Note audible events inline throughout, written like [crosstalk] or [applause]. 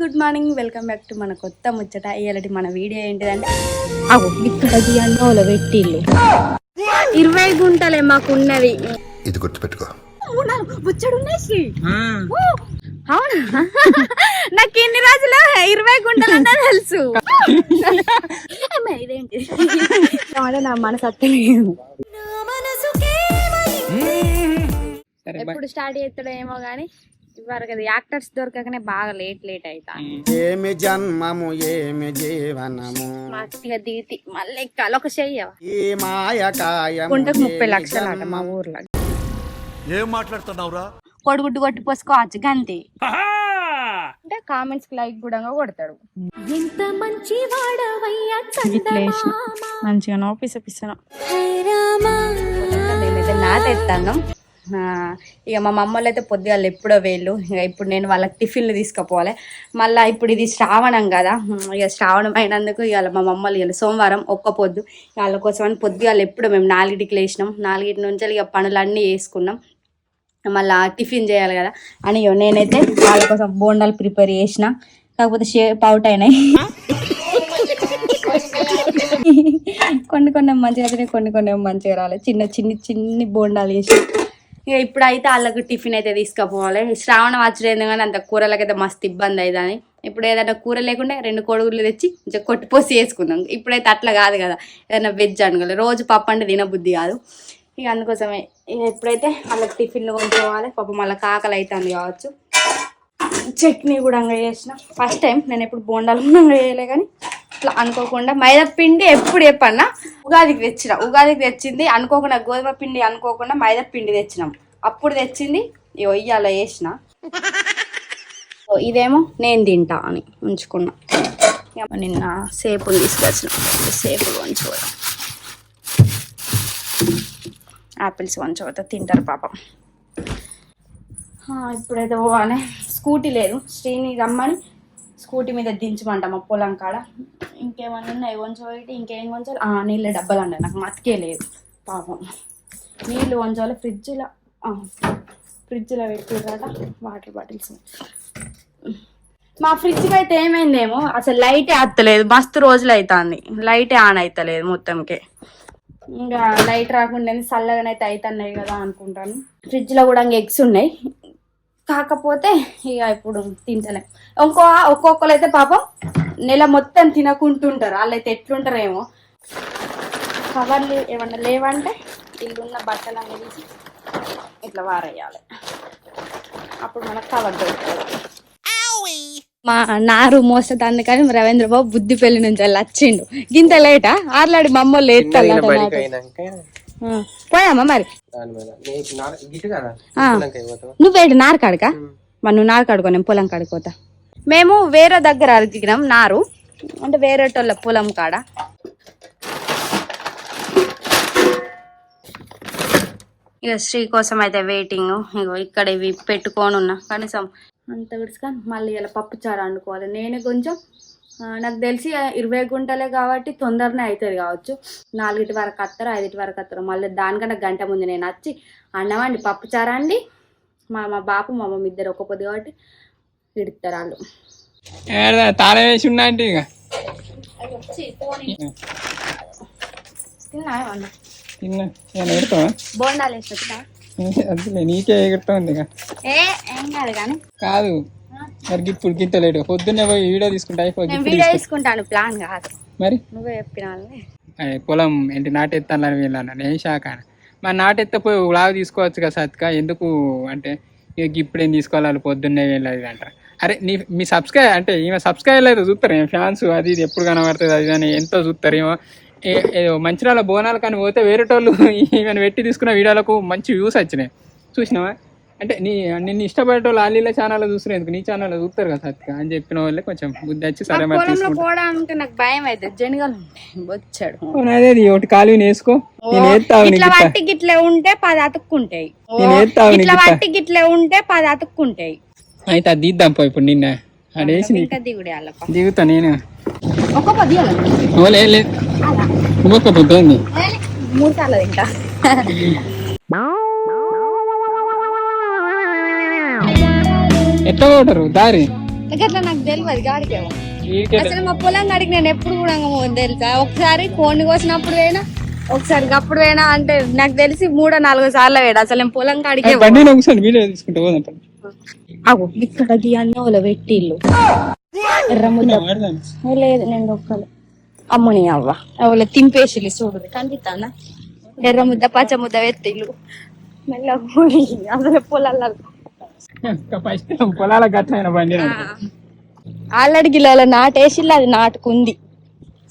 Good morning welcome back to మన కొత్త ముచ్చట. ఇలాంటి మన వీడియో ఏంటిదంటే అవు ఇక్కడ అన్నోలో పెట్టిల్లు ఇరవై గుంటలే మాకున్నది ఇది గుర్తుపెట్టుకో. అవునా? నాకు ఎన్ని రోజులు? ఇరవై గుంటలు అన్నా తెలుసు. అమ్మ, ఇదేంటి? అంటే నా మనసు అత్తలేదు ఎప్పుడు స్టార్ట్ చేస్తాడో ఏమో కానీ ఇవ్వరు యాక్టర్స్ దొరకకనే బాగా లేట్ లేట్ అవుతా ఏమి జన్మము ఏమి జీవనము. దిగి మళ్ళీ ఎక్కాలి ఒక చెయ్యవ? ఈ మాయకాయము గుంటకు ముప్పై లక్షలు అంట మా. ఊర్లో. ఏం మాట్లాడుతున్నావురా? కొడుగుడ్డు కొట్టి పోసుకోవచ్చు గంతే. అంటే కామెంట్స్కి లైక్ కూడా కొడతాడు ఇట్లా వేసిన మంచిగా నోపిస్ పిస్తాను మేమైతే నాట ఎత్తాను ఇక మా మమ్మల్ని అయితే పొద్దుగాలు ఎప్పుడో వేళ్ళు. ఇక ఇప్పుడు నేను వాళ్ళకి టిఫిన్లు తీసుకుపోవాలి. మళ్ళీ ఇప్పుడు ఇది శ్రావణం కదా. ఇక శ్రావణం అయినందుకు ఇవాళ మా మమ్మల్ని ఇవాళ సోమవారం ఒక్క పొద్దు వాళ్ళ కోసం అని పొద్దుగాలు ఎప్పుడో మేము నాలుగింటికి లేచినాం. నాలుగింటి నుంచి ఇక పనులన్నీ వేసుకున్నాం మళ్ళీ టిఫిన్ చేయాలి కదా. అని నేనైతే వాళ్ళ కోసం బోండాలు ప్రిపేర్ చేసిన. కాకపోతే షేప్ అవుట్ అయినాయి. కొన్ని కొన్ని మంచిగా తినే కొన్ని కొన్ని ఏమో మంచిగా రాలేదు చిన్న చిన్ని చిన్ని బోండాలు చేసి ఇక ఇప్పుడైతే వాళ్ళకు టిఫిన్ అయితే తీసుకుపోవాలి. శ్రావణం వచ్చలేదు కానీ అంత కూరలకైతే మస్తు ఇబ్బంది అయిందని ఇప్పుడు ఏదైనా కూర లేకుండా రెండు కోడిగుడ్లు తెచ్చి కొంచెం కొట్టిపోసి వేసుకుందాం ఇప్పుడైతే అట్లా కాదు కదా. ఏదైనా వెజ్ అనుకోలేదు రోజు పప్పు అంటే తినబుద్ధి కాదు. ఇక అందుకోసమే ఇక ఎప్పుడైతే వాళ్ళకి టిఫిన్లు కొనుక్కోవాలి. పాపం కాకలు అయితే అవుతుంది కావచ్చు. చట్నీ కూడా అంగా చేసిన. ఫస్ట్ టైం నేను ఎప్పుడు బోండాలు [laughs] కూడా చేయలే కానీ ఇట్లా అనుకోకుండా మైదా పిండి ఎప్పుడు చెప్పన్నా? ఉగాదికి తెచ్చిన. ఉగాదికి తెచ్చింది అనుకోకుండా గోధుమ పిండి అనుకోకుండా మైదా పిండి తెచ్చినాం. అప్పుడు తెచ్చింది ఇగో ఇయ్యాల వేసిన ఇదేమో నేను తింటా అని ఉంచుకున్నా. ఇక నిన్న సేపులు తీసుకొచ్చిన. సేపులు వంచుకోవడం. యాపిల్స్ వంచకపోతే తింటారు పాపం. ఇప్పుడైతే పోవాలి. స్కూటీ లేదు. శ్రీని రమ్మని స్కూటీ మీద దించమంట మా పొలం కాడ. ఇంకేమన్నా ఉన్నాయి వంచబోయి ఇంకేం వంచాలి? ఆ, నీళ్ళ డబ్బాలు అండి నాకు మతికే లేదు. పాపం. నీళ్ళు వంచాలి. ఫ్రిడ్జ్లో ఫ్రిడ్జ్లో పెట్టిర్రట వాటర్ బాటిల్స్. మా ఫ్రిడ్జ్కి అయితే ఏమైందేమో అసలు లైటే అత్తలేదు మస్తు రోజులు అవుతుంది లైటే ఆన్ అవుతలేదు మొత్తంకే. ఇంకా లైట్ రాకుండా చల్లగానైతే అవుతున్నాయి కదా అనుకుంటాను. ఫ్రిడ్జ్లో కూడా ఇంకా ఎగ్స్ ఉన్నాయి. కాకపోతే ఇక ఇప్పుడు తింటలే. ఇంకో ఒక్కొక్కరు అయితే పాపం నెల మొత్తం తినకుంటుంటారు. వాళ్ళైతే ఎట్లుంటారేమో. కవర్లు ఏమన్నా లేవంటే ఇల్లున్న బట్టలు అనేది ఇట్లా వారేయాలి. అప్పుడు మనకు కవర్ దొరుకుతుంది. మా నారు మోస్తుంది కానీ రవీంద్ర బాబు బుద్ధి పెళ్ళి నుంచి వెళ్ళి వచ్చిండు. గింత లేటా? ఆర్లాడి మా అమ్మ లేస్తాడు పోయామా మరి? ఆ. నువ్వేటి నారు కాడుకా? మరి నువ్వు నారు కాడుకో నేను పొలం కాడికి పోతా. మేము వేరే దగ్గర అడిగినాం నారు. అంటే వేరేటోళ్ళ పొలం కాడ. ఇక శ్రీ కోసం అయితే వెయిటింగ్ ఇగో ఇక్కడ ఇవి పెట్టుకొని ఉన్నా కనీసం అంత విడుచుకొని మళ్ళీ ఇలా పప్పు చారు వండుకోవాలి నేను కొంచెం నాకు తెలిసి ఇరవై గుంటలే కాబట్టి తొందరనే అవుతుంది కావచ్చు. నాలుగిటి వరకు వస్తారు ఐదింటి వరకు వస్తారు మళ్ళీ దానికన్నా గంట ముందు నేను వచ్చి అన్నమండి పప్పు చారు అండి మా మా బాపు మా మమ్మీ ఇద్దరు ఒక్క పొద్దు కాబట్టి ఇడుతారు వాళ్ళు. తాళం వేసి ఉన్నా అంటే ఇక తిన్నా. బోండాలు నీకే కాదు కానీ. కాదు. మరి ఇప్పుడు గింత లేడు పొద్దున్నే పోయి వీడియో తీసుకుంటే అయిపోయి వీడియో తీసుకో. తీసుకుంటాను ప్లాన్ కాదు. మరి? నువ్వే చెప్పిన పొలం ఏంటి నాటెత్తాలని వెళ్ళాను నేను శాఖ మరి నాటెత్తపోయి లాగా తీసుకోవచ్చు కదా సత్క? ఎందుకు అంటే ఇక ఇప్పుడేం తీసుకోవాలి పొద్దున్నే వెళ్ళాలి అంటారు అరే నీ మీ సబ్స్క్రైబ్ అంటే ఈమె సబ్స్క్రైబ్ అయితే చూస్తారు ఏం ఫ్యాన్స్ అది ఇది ఎప్పుడు కనబడుతుంది అది అని ఎంతో చూస్తారు ఏమో మంచిర్యాల బోనాలు కానీ పోతే వేరేటోళ్ళు [laughs] ఈమెను పెట్టి తీసుకున్న వీడియోలకు మంచి వ్యూస్ వచ్చినాయి. చూసినావా? అంటే నీ నిన్ను ఇష్టపడేటోళ్ళు ఆలీల ఛానల్ చూస్తున్నారు ఎందుకు? నీ ఛానల్ చూస్తారు కదా సత్క అని చెప్పిన వాళ్ళే కొంచెం బుద్ధి వచ్చి సరే మరి పొలంలో తీసుకుంటా. పోవడానికి నాకు భయం అయితే. జనగలు ఉంటాయి వచ్చాడు అదే ఒకటి కాలువ వేసుకో నేను ఇట్లా. వట్టి గిట్లే ఉంటే పది అతుక్కుంటాయి. నేను వేస్తావు నీకు ఇట్లా ఇస్తా. వట్టి గిట్లే ఉంటే పది అతుక్కుంటాయి. అయితే అది తీద్దాం పో ఇప్పుడు నిన్న. అడేసి నీకు. ఇంకా దిగుడే వాళ్ళకు దిగుతా నేను. ఒక పది ఓ లే లే. ఇంకొక పొద్దు ఉంది. మూడు సార్లు తింటా. [laughs] ఎట్లా కొట్టరు దారి గట్లా నాకు తెలియదు వీడికే అసలు మా పొలం కాడికి నేను ఎప్పుడు కూడా తెలుసా? ఒకసారి కోడిని కోసినప్పుడు పోయినా ఒకసారి అప్పుడు పోయినా అంటే నాకు తెలిసి మూడో నాలుగో సార్లు వేయడు అసలు నేను పొలం కాడికే. బండి ఒకసారి వీడియో తీసుకుంటా పోదాం. అగో ఇక్కడ ముద్ద వాడదాం. ఏ లేదు నేను ఒక్కలు అమ్మని అవ్వ. ఎవరు తింపేసిల్లు చూడు కనిపిస్తానా ఎర్ర ముద్ద పచ్చ ముద్ద మెల్లగా పోయి అసలు పొలాల్లో పొలాల గట్లైన బండి ఆల్రెడీ గిలాల నాటేసిల్లు అది నాటుకుంది.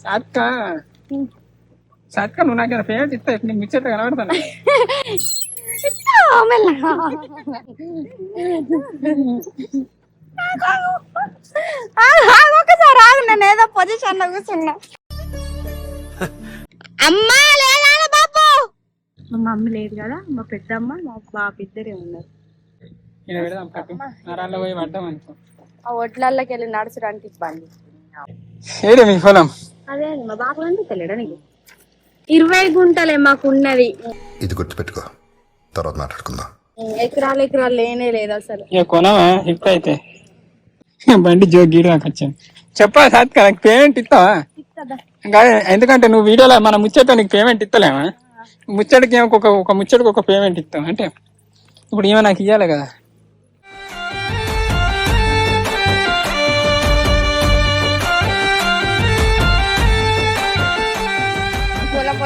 సాత్క. సాత్క నువ్వు నాకు ఫేవరెట్ ఇస్తా నీకు ముచ్చట కనబడతాను. ఒకసారి ఆగు నేను ఏదో పొజిషన్లో కూర్చున్నా. అమ్మా లేదా బాబు? మా మమ్మీ లేదు కదా మా పెద్దమ్మ మా బాబు ఇద్దరే ఉన్నారు. పెడదాం నరాల్లో పోయి పడ్డాం అనుకో. ఆ ఒడ్లకి వెళ్ళి నడచడానికి ఇబ్బంది ఏడే మీ పొలం? అదే అండి, మా బాబు అంటే తెలియడా నీకు ఇరవై గుంటలే మాకు ఉన్నది ఇది గుర్తుపెట్టుకో. తర్వాత మాట్లాడుకుందాం. ఎకరాలు ఎకరాలు లేనే లేదు అసలు. ఇక కొనవా? ఇప్పుడు అయితే. బండి జో నాకు వచ్చాను చెప్పా సాత్క నాకు పేమెంట్ ఇస్తావా? ఇంకా ఎందుకంటే నువ్వు వీడియోలో మన ముచ్చట నీకు పేమెంట్ ఇస్తలేమా ముచ్చటకి ఏమో ఒక ఒక ముచ్చటకి ఒక పేమెంట్ ఇస్తాం అంటే. ఇప్పుడు ఏమో నాకు ఇవ్వాలి కదా.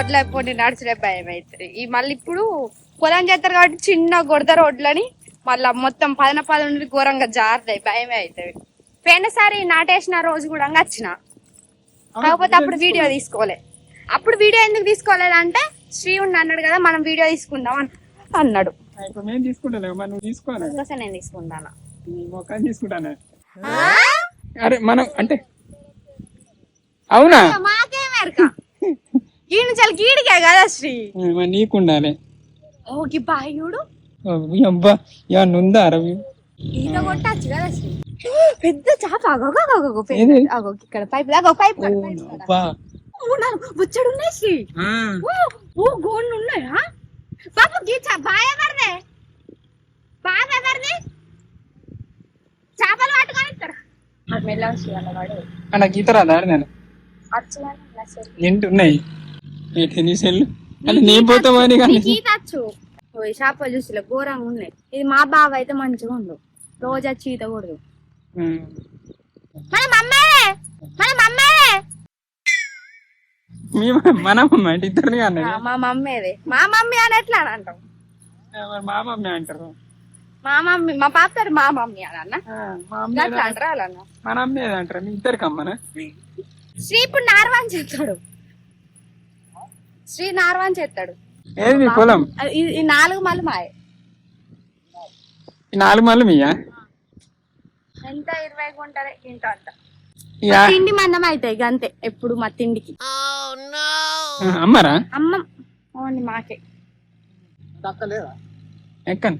పొలం వడ్లు అయిపోయి నడిచే భయం అవుతుంది ఈ మళ్ళీ ఇప్పుడు పొలం చేస్తారు కాబట్టి చిన్న కొడతారు వడ్లని మళ్ళీ మొత్తం పదన పదన ఘోరంగా జారుతాయి. భయమే అవుతుంది పోయినసారి నాటేసిన రోజు కూడా వచ్చిన. కాకపోతే అప్పుడు వీడియో తీసుకోలే. అప్పుడు వీడియో ఎందుకు తీసుకోలేదంటే శ్రీ ఉండి అన్నాడు కదా మనం వీడియో తీసుకుందాం అని అన్నాడు. నేను తీసుకుంటాను? తీసుకుంటాను? అరే మనం అంటే అవునా? గీడి చాలా గీడికే కదా శ్రీ? మరి నీకు ఉండాలి ఓకే ఓ, ఈ అబ్బా ఏమన్నా ఉందా రవి ఈత కొట్టచ్చు కదా శ్రీ? పెద్ద చేప అగోగో అగోగో ఏది? అగో ఇక్కడ పైప్ అగో పైప్ బుచ్చడు ఉన్నాయి శ్రీ? ఆ, ఓ గోన్లు ఉన్నాయా? పాప గీచ బాయ్ ఎవరిదే? బాబు ఎవరిది? చేపలు పట్టుకొని ఇక్కడ. ఆ, నాకు ఈత రాదా నేను అచ్చులని ఏంటి ఉన్నాయి ఏంటి నీ సెల్ అంటే నేను పోతామని కానీ ఈతచ్చు ఓ చేపలు చూసి ఘోరంగా ఉన్నాయి ఇది మా బావ అయితే మంచిగా ఉండు. రోజు ఈత కూడదు. మన మమ్మే! మన మమ్మే! మీ మన మమ్మ అంటే ఇద్దరిని అన్నది మా మమ్మీదే. మా మమ్మీ అని ఎట్లా అని అంటాం మా మమ్మీ అంటారు. మా మమ్మీ మా పాప మా మమ్మీ అని అన్న? అంటారా అలా అన్న? మన అమ్మ ఏదంటారు మీ ఇద్దరికి అమ్మనా శ్రీ ఇప్పుడు నార్వాన్ చేస్తాడు శ్రీ నార్వాన్ చేస్తాడు ఏది మీ పొలం? అది- ఈ- ఈ నాలుగు మళ్ళీ మాయ. ఈ నాలుగు మళ్ళీ మీయా? ఎంత? ఇరవై గుంటలే ఇంట అంత తిండి మందం అవుతాయి ఇక అంతే ఎప్పుడు మా తిండికి. ఆ, అమ్మరా? అమ్మ. ఓన్లీ మాకే. ఎక్కను?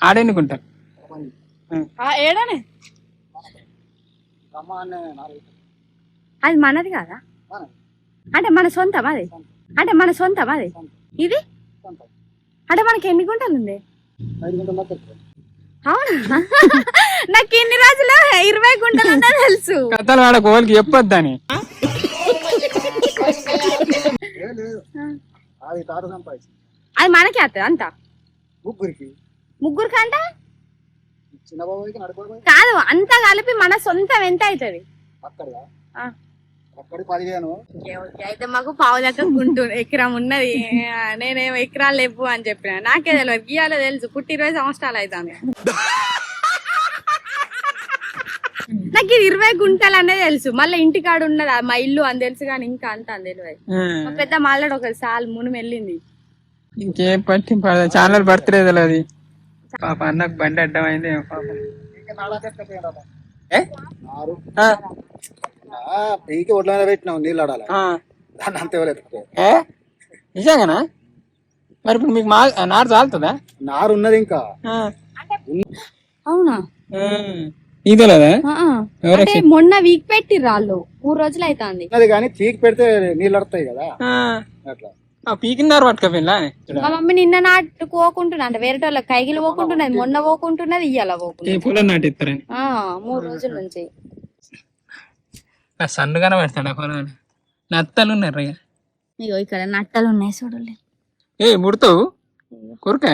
ఆడెన్నుకుంటారు ఆ, ఏడానే? అది మనది కాదా? అంటే మన సొంతం అది. అంటే మన సొంతం అది. ఇది? అంటే మనకి ఎన్ని గుంటలు ఉంది? అవునా? [laughs] నాకు ఇన్ని రోజులు ఇరవై గుంటలు తెలుసు. కథలు వాడ చెప్పొద్దని. అది మనకి వస్తుంది అంత? ముగ్గురికి. ముగ్గురికి అంటే? కాదు అంతా కలిపి మన సొంతం ఎంత అవుతుంది? పదిహేను. అయితే మాకు పావు లెక్క గుంటూరు ఎకరం ఉన్నది. నేనేమో ఎకరాలు లేవు అని చెప్పిన. నాకే తెలియదు గీయాలో తెలుసు. పుట్టి ఇరవై సంవత్సరాలు అవుతుంది నాకు ఇది ఇరవై గుంటలు అనేది తెలుసు. మళ్ళీ ఇంటికాడ ఉన్నది? మా ఇల్లు అని తెలుసు కానీ ఇంకా అంత అని తెలియదు మా పెద్ద మాట్లాడు ఒక సాల్ మును వెళ్ళింది ఇంకేం పట్టి ఛానల్ బర్త్డే అది పాప అన్నకు బండి అడ్డమైంది. పాపం పీకి ఒడ్ల మీద పెట్టినావు నీళ్ళు ఆడాలి. దాన్ని అంత ఇవ్వలేదు నిజంగానా? మరి ఇప్పుడు మీకు మా నారు చాలుతుందా నారు ఉన్నది ఇంకా. ఆ. అవునా? ఈదలేదా మొన్న వీక్ పెట్టి రాళ్ళు మూడు రోజులు అవుతుంది ఉన్నది కానీ పీకి పెడితే నీళ్ళు ఆడతాయి కదా. ఆ. అట్లా. ఆ పీకినారు పట్టుకపోయినా మా మమ్మీ నిన్న నాటు పోకుంటున్నా అంటే వేరే వాళ్ళ కైగిలు పోకుంటున్నది మొన్న పోకుంటున్నది ఇయ్యాల పొలం నాటిస్తారని. ఆ, మూడు రోజుల నుంచి. నా సన్నుగానే పెడతాడు ఆ పొలం నత్తలు ఉన్నారు ఇక. ఇగో ఇక్కడ నట్టలు ఉన్నాయి చూడలే. ఏ ముడతావు? కొరక?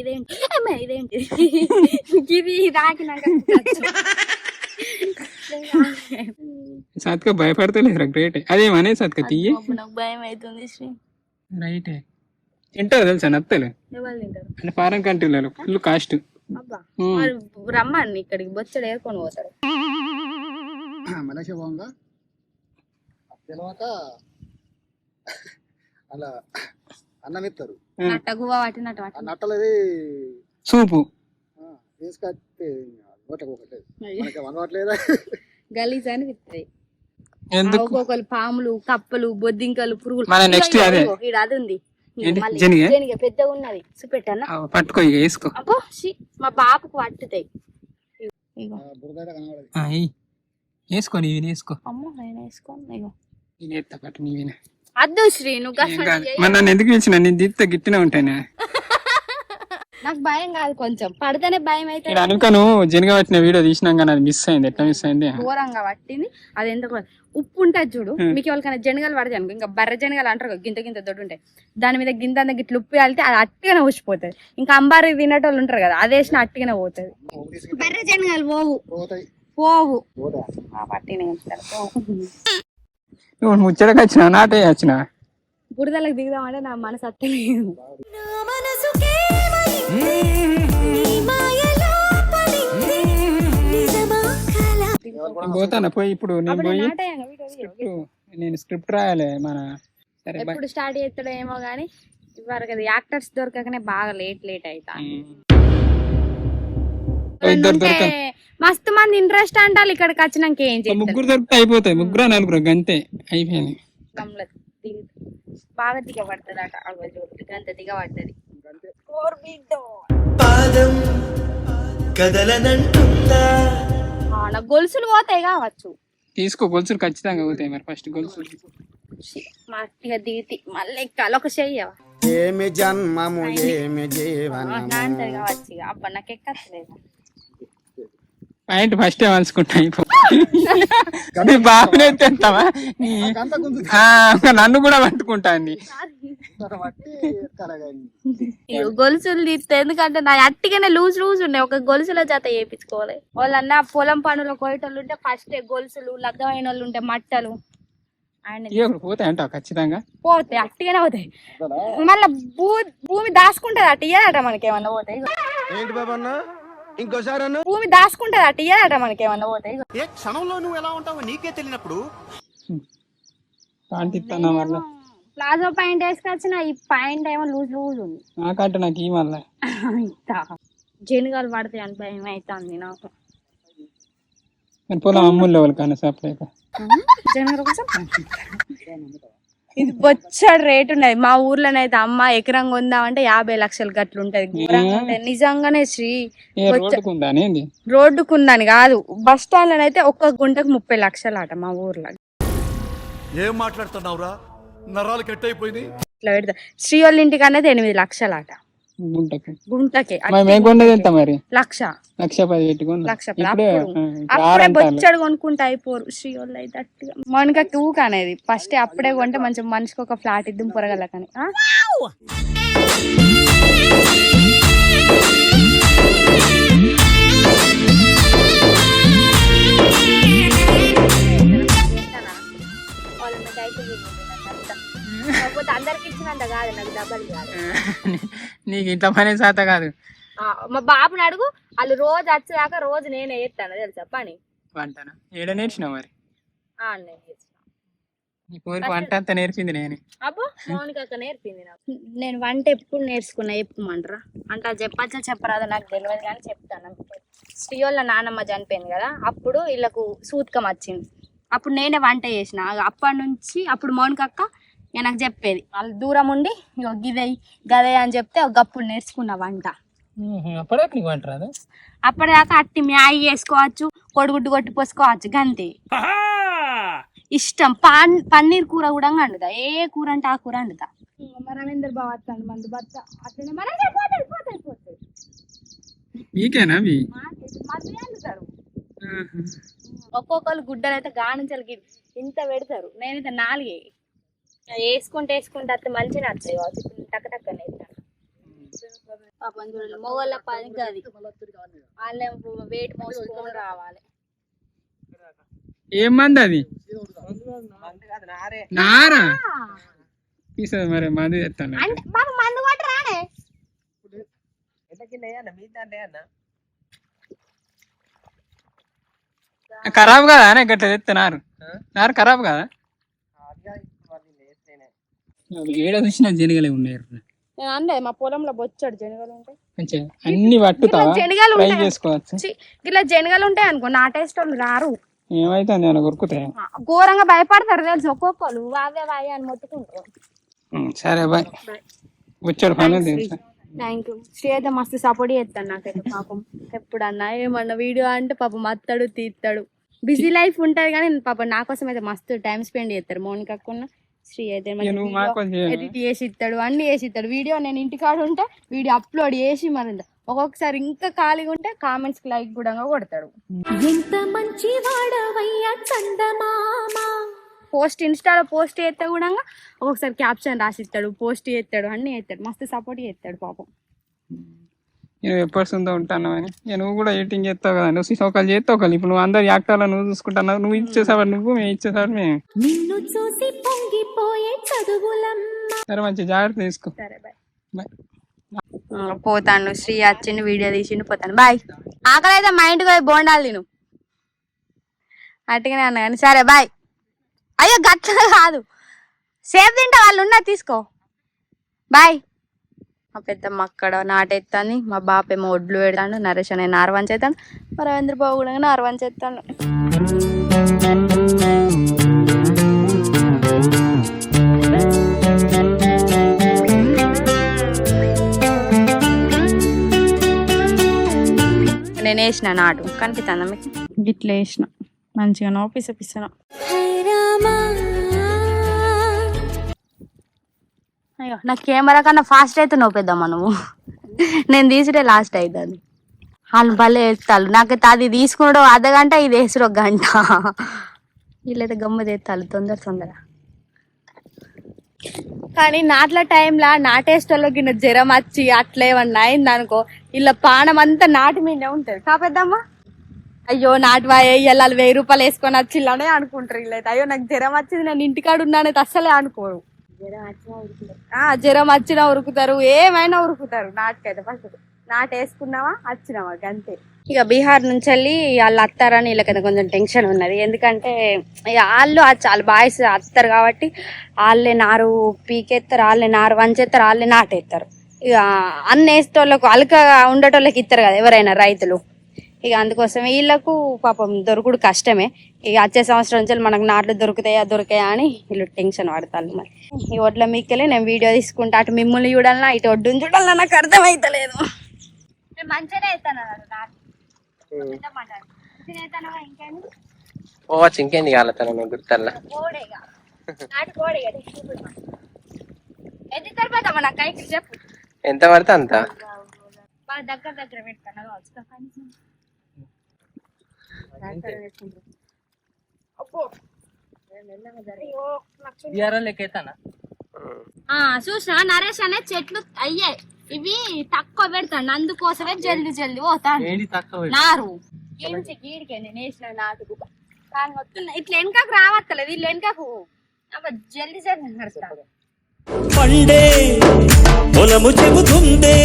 ఇదేంటి? ఏమే ఇదేంటి? ఇది రాకినాక సత్క భయపడతలేదురా గ్రేట్. అదేమనే సత్క తీయి నాకు భయం అవుతుంది శ్రీ. రైటే. తింటారు తెలుసా నత్తలు? ఎవరు తింటారు? అంటే ఫారెన్ కంట్రీలలో ఫుల్ కాస్ట్. అబ్బా మరి రమ్మని ఇక్కడికి బొచ్చడు ఏరుకొని పోతాడు. [clears throat] మలేషియా పోగా తెలియక [laughs] అలా అన్నం ఇస్తారు. నట్టలది సూపు. ఆ, తీసుకొస్తే నోటకు ఒకటి. మనకి అనవట్లేదా గలీజ్ అని ఒక్కొక్కరు పాములు కప్పలు బొద్దింకలు పురుగులు. మన ఇగో, అదే. ఇగో, ఈడ అది ఉంది. పెద్దగా ఉన్నది. చూపెట్టన్నా పట్టుకో ఇక వేసుకో. మా బాబుకు పట్టుతాయి. వేసుకో నీవి వేసుకో అమ్మో నేను వేసుకోను ఇగో నేను ఎత్తా పట్టు నీవినే. అద్దు శ్రీ నువ్వు. మరి నన్ను ఎందుకు పిలిచిన నేను దిత్తే గిట్టినే ఉంటాను. నాకు భయం కాదు కొంచెం. పడితేనే భయం అయితే ఇక్కడ అనుక నువ్వు జనగా పట్టిన వీడియో తీసినాక నాది మిస్ అయింది. ఎట్లా మిస్ అయింది? ఘోరంగా పట్టింది. అది ఎంత ఉప్పు ఉంటుంది చూడు. మీకు ఎవరికైనా జనగలు పడతాయి అనుకో ఇంకా బర్రె జనగలు అంటారు కదా, గింత గింత దొడ్డు ఉంటాయి దాని మీద గింత అంత గిట్ల ఉప్పు వెళ్తే అది అట్టిగానే ఊసిపోతుంది. ఇంకా అంబారి తినేటోళ్ళు ఉంటారు కదా అది వేసిన అట్టిగానే పోతుంది. బర్రె జనగలు పోవు. పోతాయి. పోవు. ఉంచుతారు, పోవు. నువ్వు ముచ్చటకి వచ్చినా నాటే వచ్చినా బురదలకు దిగుదామంటే నా మనసు అత్తలేదు. పోతాను? పోయి ఇప్పుడు నేను పోయి. స్క్రిప్ట్ నేను స్క్రిప్ట్ రాయాలి మన సరే ఎప్పుడు స్టార్ట్ చేస్తాడో ఏమో గానీ ఇవ్వరు కదా యాక్టర్స్ దొరకకనే బాగా లేట్ లేట్ అవుతా ఇద్దరు దొరకరు. మస్తు మంది ఇంట్రెస్ట్ అంటారు ఇక్కడికి వచ్చినాక ఏం చేస్తారు ముగ్గురు దొరికితే అయిపోతాయి. ముగ్గురు నలుగురు గంతే అయిపోయింది. బాగా దిగబడుతుంది. అట గంత దిగబడ్డది పాదం కదలనంటుందా? గొలుసులు పోతాయి కావచ్చు. తీసుకో గొలుసులు ఖచ్చితంగా అవుతాయి మరి ఫస్ట్ గొలుసులు. మట్టిగా దిగితే మళ్ళీ ఎక్కాలి ఒక చెయ్యవా? ఏమి జన్మము ఏమి జీవనము? అంటది కావచ్చు ఇక. అబ్బా నాకు ఎక్కట్లేదు పాయింట్ ఫస్ట్ మలుచుకుంటా అయిపో. నీ బాబునే తెస్తావా గుంజు నన్ను కూడా కలగండి ఇగో గొలుసులు తీస్తే ఎందుకంటే నా అట్టిగానే లూజ్ లూజ్ ఉన్నాయి. ఒక గొలుసుల జత చేయించుకోవాలి. వాళ్ళన్న పొలం పనులు కోయటోళ్ళు ఉంటే ఫస్ట్ గొలుసులు లగ్గమైన వాళ్ళు ఉంటే మట్టలు. పోతాయి అంటావు ఖచ్చితంగా? పోతాయి అట్టిగానే పోతాయి. మళ్ళా భూమి దాచుకుంటది అట్ట ఇయ్యదట మనకేమన్నా పోతాయి. ఏంటి బాబన్న? ఇంకోసారి భూమి దాచుకుంటది అట్ట ఇయ్యదట మనకేమన్నా. ఏ క్షణంలో నువ్వు ఎలా ఉంటావో నీకే తెలియనప్పుడు. ప్లాజో పాయింట్ వేసుకొచ్చిన ఈ పాయింట్ ఏమో లూజ్ లూజ్ ఉంది. నాకంటే నాకు ఈ మళ్ళీ. [laughs] జనుగాలు పడతాయి అని భయం అవుతుంది నాకు. పొలం వాళ్ళు కానీ కోసం ఇది బొచ్చడు రేట్ ఉన్నది. మా ఊర్లోనైతే అమ్మ ఎకరం కొందామంటే యాభై లక్షలు గట్లు ఉంటది. నిజంగానే శ్రీ రోడ్డుకుందని కాదు. బస్ స్టాండ్ లోనైతే ఒక్క గుంటకు ముప్పై లక్షలు అట మా ఊర్లో. ఏం మాట్లాడుతున్నావురా? నరాలు కట్ అయిపోయింది ఇట్లా పెడతా. శ్రీ వాళ్ళ ఇంటికి అనేది ఎనిమిది లక్షలు అట గుంటకు. గుంటకే మరి మేము మరి? లక్ష. లక్ష పది పెట్టుకున్నా లక్ష అప్పుడు. బొచ్చడు కొనుక్కుంటే అయిపోరు. శ్రీ వాళ్ళు అయితే అట్టుగా. మనకి అనేది ఫస్ట్ అప్పుడే కొంటే మంచి మనిషికి ఒక ఫ్లాట్ ఇద్దాం పొరగలకని ఆ? కాకపోతే అందరికి ఇచ్చినంత కాదు నాకు డబ్బులు కాదు. నీకు ఇంట్లో పని శాత కాదు. మా బాబుని అడుగు వాళ్ళు రోజు వచ్చేదాకా రోజు నేనే చేస్తాను తెలుసా? పని. వంటన? ఏడ నేర్చినావు మరి? ఆ, నేను చేస్తా. నీ కోరిక వంట అంతా నేర్పింది నేనే. అబ్బో మౌనిక అక్క నేర్పింది నాకు. నేను వంట ఎప్పుడు నేర్చుకున్నా చెప్పమంటారా? అంటే అది చెప్పచ్చా చెప్పరాదో నాకు తెలియదు కానీ చెప్తాను శ్రీ వాళ్ళ నాన్నమ్మ చనిపోయింది కదా అప్పుడు వీళ్ళకు సూతకం వచ్చింది. అప్పుడు నేనే వంట చేసిన. అప్పటి నుంచి అప్పుడు మౌనిక అక్క ఇక నాకు చెప్పేది. వాళ్ళు దూరం ఉండి ఇగో గిదే గదే అని చెప్తే ఒక గప్పుడు నేర్చుకున్న వంట. అప్పటిదాకా అట్టి మ్యాగీ వేసుకోవచ్చు కొడుగుడ్డు కొట్టి పోసుకోవచ్చు గంతే. ఇష్టం. పాన్ పన్నీర్ కూర కూడా వండుతా. ఏ కూర అంటే ఆ కూర వండుతా. రవీంద్ర వస్తాడు మందు భర్త అట్లనే మన పోతాడు పోతాడు పోతాడు. మీకేనా మీ? మాకు మందు అందుతారు ఒక్కొక్కరు గుడ్డలు అయితే గానించాలి ఇంత పెడతారు. నేనైతే నాలుగే. వేసుకుంటే వేసుకుంటే అత్త మంచిగా వస్తాయి కావచ్చు. టక్క టక్క పాపం చూడండి మొగోళ్ళ పని కాదు వాళ్ళే వెయిట్ మోసుకొని రావాలి. ఏం మంది అది? నారా. తీసదు మరి మంది పాప మందు కొట్టి రానే. ఖరాబ్ కదా అనే? గట్ల తెస్తే నారు నారు ఖరాబ్ కదా? ఏడ చూసినా జనగలే ఉన్నాయి నేను అందే మా పొలంలో బొచ్చాడు జనగలు ఉంటాయి. అన్ని పట్టుతావా? ఇట్లా జనగలు ఉంటాయి? చేసుకోవచ్చు? ఛీ, ఇట్లా జనగలు ఉంటాయి అనుకో నా టేస్ట్ వాళ్ళు రారు. ఏమైతే నేను కొరుకుతాయి? ఘోరంగా భయపడతారు తెలుసు ఒక్కొక్కరు. వాగే వాగే అని మొత్తుకుంటారు. సరే బాయ్. వచ్చాడు పని ఉంది తెలుసా? థ్యాంక్ యూ శ్రీ అయితే మస్తు సపోర్ట్ చేస్తాను నాకైతే పాపం. ఎప్పుడన్నా ఏమన్నా వీడియో అంటే పాపం అత్తాడు తీస్తాడు బిజీ లైఫ్ ఉంటది కానీ పాపం నా కోసం అయితే మస్తు టైం స్పెండ్ చేస్తారు. మౌనికక్కున్న. శ్రీ అయితే. ఎడిట్ చేసి ఇస్తాడు అన్ని చేసి ఇస్తాడు. వీడియో నేను ఇంటికాడ ఉంటే వీడియో అప్లోడ్ చేసి మరి ఒక్కొక్కసారి ఇంకా ఖాళీగా ఉంటే కామెంట్స్కి లైక్ కూడా కొడతాడు. ఎంత మంచి పోస్ట్ ఇన్స్టాలో పోస్ట్ చేస్తే కూడా ఒక్కొక్కసారి క్యాప్షన్ రాసి ఇస్తాడు పోస్ట్ చేస్తాడు అన్ని చేస్తాడు. మస్తు సపోర్ట్ చేస్తాడు పాపం. నేను ఎప్పటి ఉందో ఉంటాను అని. ఇక నువ్వు కూడా ఎడిటింగ్ చేస్తావు కదా నువ్వు ఒకళ్ళు చేస్తావు ఒకళ్ళు. ఇప్పుడు నువ్వు అందరు యాక్టర్లో నువ్వు చూసుకుంటున్నావు నువ్వు ఇచ్చేసావు నువ్వు మేము ఇచ్చేసావు మేము? నిన్ను చూసి పొంగిపోయే చదువులమ్మ. సరే మంచి జాగ్రత్త తీసుకో. సరే బాయ్. బాయ్. పోతాను. శ్రీ వచ్చిండు వీడియో తీసిండు పోతాను. బాయ్. ఆకలి అయితే మా ఇంటికి పోయి బోండాలు తిను. అట్టుగానే అన్న కానీ. సరే బాయ్. అయ్యో గట్ల కాదు. సేఫ్ తింటా వాళ్ళు ఉన్నా తీసుకో. బాయ్. మా పెద్దమ్మ అక్కడ నాటెత్తాను మా బాపేమో ఒడ్లు పెడతాడు నరేష్ అనే నారవన్ చేస్తాను మా రవీంద్ర బాబు కూడా నారవన్ చేస్తాను నేను వేసిన నాటు కనిపిస్తుందా మీకు? గిట్ల వేసిన. మంచిగా నోపిస పిసన. అయ్యో నా కెమెరా కన్నా ఫాస్ట్ అయితే నోపేద్దామా నువ్వు. నేను తీసుడే లాస్ట్ అవుతుంది వాళ్ళు భలే ఎత్తాలు నాకైతే అది తీసుకున్నాడు అర్ధ గంట ఇది వేసుడు ఒక గంట. వీళ్ళైతే గమ్మ తెస్తాను తొందర తొందర. కానీ నాట్ల టైంలో నాటేస్టోళ్ళకి జ్వరం వచ్చి అట్లా ఏమన్నా అయింది అనుకో ఇలా పానం అంతా నాటి మీదే ఉంటుంది. కాపేద్దామా అయ్యో నాటు వేయాలి వెయ్యి రూపాయలు వేసుకొని వచ్చి ఇలానే అనుకుంటారు వీళ్ళైతే. అయ్యో నాకు జ్వరం వచ్చింది నేను ఇంటికాడ ఉన్నానైతే అస్సలే అనుకోరు జ్వరం వచ్చినా ఉరుకుతారు. ఏమైనా ఉరుకుతారు. నాటుకైతే ఫస్ట్ నాటు వేసుకున్నావా వచ్చినావా అంతే ఇక బీహార్ నుంచి వెళ్ళి వాళ్ళు అత్తారని వీళ్ళకైతే కొంచెం టెన్షన్ ఉన్నది. ఎందుకంటే ఇక వాళ్ళు వచ్చి- వాళ్ళు బాయ్స్ వస్తారు కాబట్టి వాళ్ళే నారు పీకెత్తారు వాళ్ళే నారు వంచేస్తారు వాళ్ళే నాటేస్తారు ఇక అన్న వేసేటోళ్ళకు అలక ఉండేటోళ్ళకి ఇస్తారు కదా ఎవరైనా రైతులు. ఇక అందుకోసం వీళ్ళకు పాపం దొరుకుడు కష్టమే. ఇక వచ్చే సంవత్సరం నుంచి మనకు నాట్లు దొరుకుతాయా దొరికాయా అని వీళ్ళు టెన్షన్ పడతారు మరి. ఈ ఒడ్ల మీకెళ్ళి నేను వీడియో తీసుకుంటా అటు మిమ్మల్ని చూడాలన్నా ఇటు ఒడ్డుని చూడాలన్నా నాకు మంచిగానే పోవచ్చు ఇంకేంది? గుర్తల్లా? ఎంత పడితే అంత? దగ్గర దగ్గర ఆ చూసినా నరేష్ అనే చెట్లు అయ్యాయి ఇవి తక్కువ పెడతాను అందుకోసమే జల్ది జల్ది పోతాను నారు. గీడికి గీడికే? నేను వేసిన నాటుకు కానీ వస్తున్నా ఇట్లా వెనకకు రావట్లేదు వీళ్ళు వెనకకు. అబ్బా జల్ది జల్ది నడుస్తాను పండే పొలము చెబుతుందే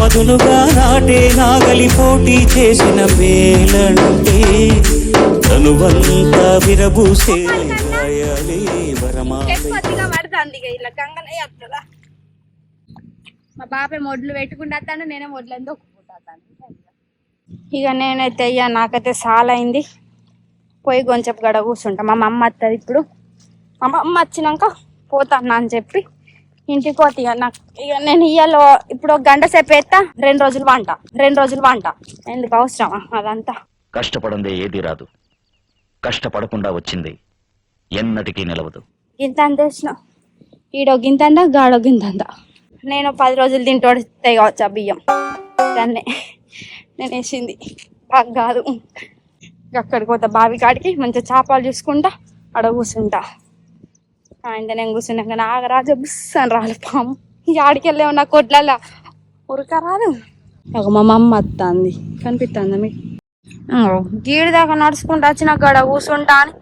పదునుగా నాటే నాగలి పోటీ చేసిన వేలంటే తనువంతా విరబూసే మా బాబాయ్ మొడ్లు పెట్టుకుంటాను నేనే మొడ్లని దొక్కుంటాను ఇక నేనైతే అయ్యా నాకైతే చాలా అయింది పోయి కొంచెం గడ కూర్చుంటా మా అమ్మ వస్తుంది ఇప్పుడు. మా అమ్మ వచ్చినాక పోతాను అని చెప్పి ఇంటికి పోతే ఇక నాకు ఇక నేను ఇయ్యాలో ఇప్పుడు ఒక గంట సేపు వేస్తా రెండు రోజులు వంట రెండు రోజులు వంట. ఎందుకు అవసరమా అదంతా? కష్టపడందే ఏది రాదు. కష్టపడకుండా వచ్చింది ఎన్నటికీ నిలవదు. ఇంత అంతేసిన ఈడో గింతందా గాడో గింతందా. నేను పది రోజులు తింటోడు కావచ్చు ఆ బియ్యం. దాన్నే నేను వేసింది. బాగా కాదు. అక్కడికి పోతా బావి కాడికి మంచిగా చేపలు చూసుకుంటా ఆడ కూర్చుంటా ఆయన నేను కూర్చున్నాక నాగరాజు బుస్ అని రాలి పాము ఆడికి వెళ్ళే నా కొట్లల్లా ఉరక రాదు. ఒక మా మమ్మ వస్తుంది కనిపిస్తుందా మీకు? గీడి దాకా నడుచుకుంటూ వచ్చి నాకు గడ కూర్చుంటా అని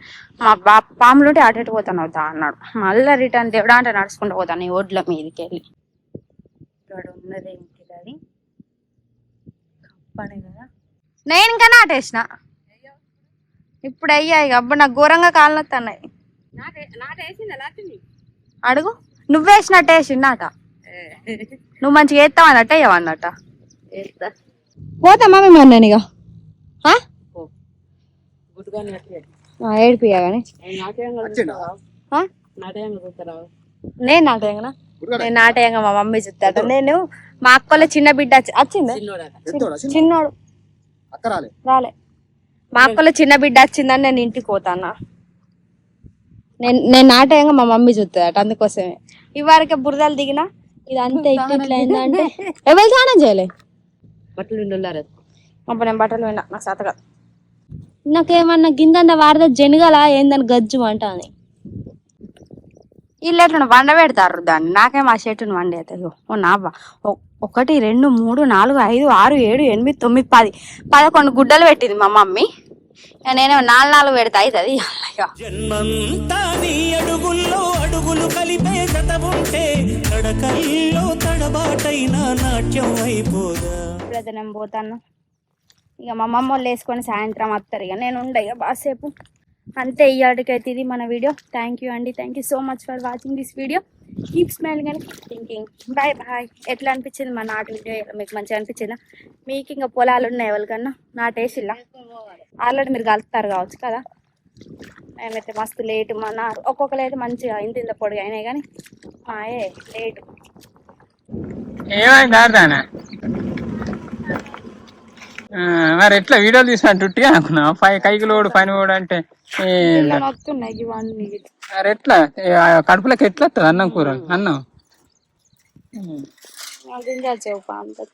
మా బా పాములుంటే అటు పోతాను అవుతా అన్నాడు. మళ్ళీ రిటర్న్ దేవుడా అంటే నడుచుకుంటూ పోతాను ఈ ఒడ్ల మీదకి వెళ్ళి. ఇక్కడ ఉన్నది ఏంటిది అది కప్పనే కదా. నేను ఇంకా నాటేసిన. ఇప్పుడు అయ్యాయి అబ్బా నాకు ఘోరంగా కాళ్ళు నొస్తున్నాయి అడుగు. నువ్వేసినట్టు వేసిండాట. నువ్వు మంచిగా వేస్తావు అన్నట్టు వేయవన్నట్ట పోతామా మేము ఏడిపియా కానీ వచ్చిండా నేను నాటేయంగా నేను నాటేయంగా మా మమ్మీ చూస్తాడు నేను మా అక్కలో చిన్న బిడ్డ వచ్చి- వచ్చింది చిన్నోడు? రాలే? మా అక్కలో చిన్న బిడ్డ వచ్చిందని నేను ఇంటికి పోతానా నేను నేను నాటేయంగా మా మమ్మీ చూస్తుందట అందుకోసమే. ఇవరకే బురదలు దిగినా? ఇదంతా ఇట్లా ఇట్లా ఎవరు స్నానం చేయలే? బట్టలు ఉండారు అప్పుడు నేను బట్టలు పోయినా నాకు సతగా నాకేమన్నా గిందంత వారద జనగల ఏందని గజ్జు అంట అని వీళ్ళు ఎట్లా వండ పెడతారు దాన్ని. నాకేం ఆ షర్టును వండేది? ఓ నా బా ఒ- ఒకటి రెండు మూడు నాలుగు ఐదు ఆరు ఏడు ఎనిమిది తొమ్మిది పది. పదకొండు గుడ్డలు పెట్టింది మా మమ్మీ. నేను నాలుగు నాలుగు పెడతా అవుతుంది ఇక జన్మంతా నీ అడుగుల్లో అడుగులు కలిపే జత ఉంటే నడకల్లో తడబాటైన నాట్యం అయిపోదా? నేను పోతాను. ఇక మా అమ్మమ్మ వాళ్ళు వేసుకొని సాయంత్రం వస్తారు. ఇక నేను ఉండే ఇక బాసేపు. అంతే ఇయ్యాటికైతే ఇది మన వీడియో. థ్యాంక్ యూ అండి. Thank you so much for watching this video keep smiling and thinking bye bye ఎట్లా అనిపించింది మా నాటు వీడియో మీకు మంచిగా అనిపించిందా? మీకు ఇంకా పొలాలు ఉన్నాయి ఎవరికన్నా? నాటేసిల్లా? ఆల్రెడీ మీరు కలుపుతారు కావచ్చు కదా? మేమైతే మస్తు లేటు మా నా ఒక్కొక్కరు అయితే మంచిగా ఇంత ఇంత పొడిగా అయినాయి కానీ మాయే లేటు. ఏమైంది ఆడదానా? మరి ఎట్లా వీడియోలు తీసినట్టు ఉట్టిగా అనుకున్నావు పై కైకి లోడు పని కూడా అంటే మరి ఎట్లా? ఏ, కడుపులోకి ఎట్లా వస్తుంది అన్నం కూర? అన్నం?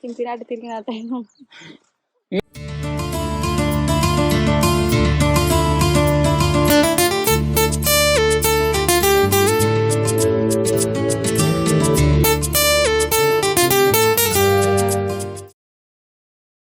తింపినట్టు తిరిగినట్టు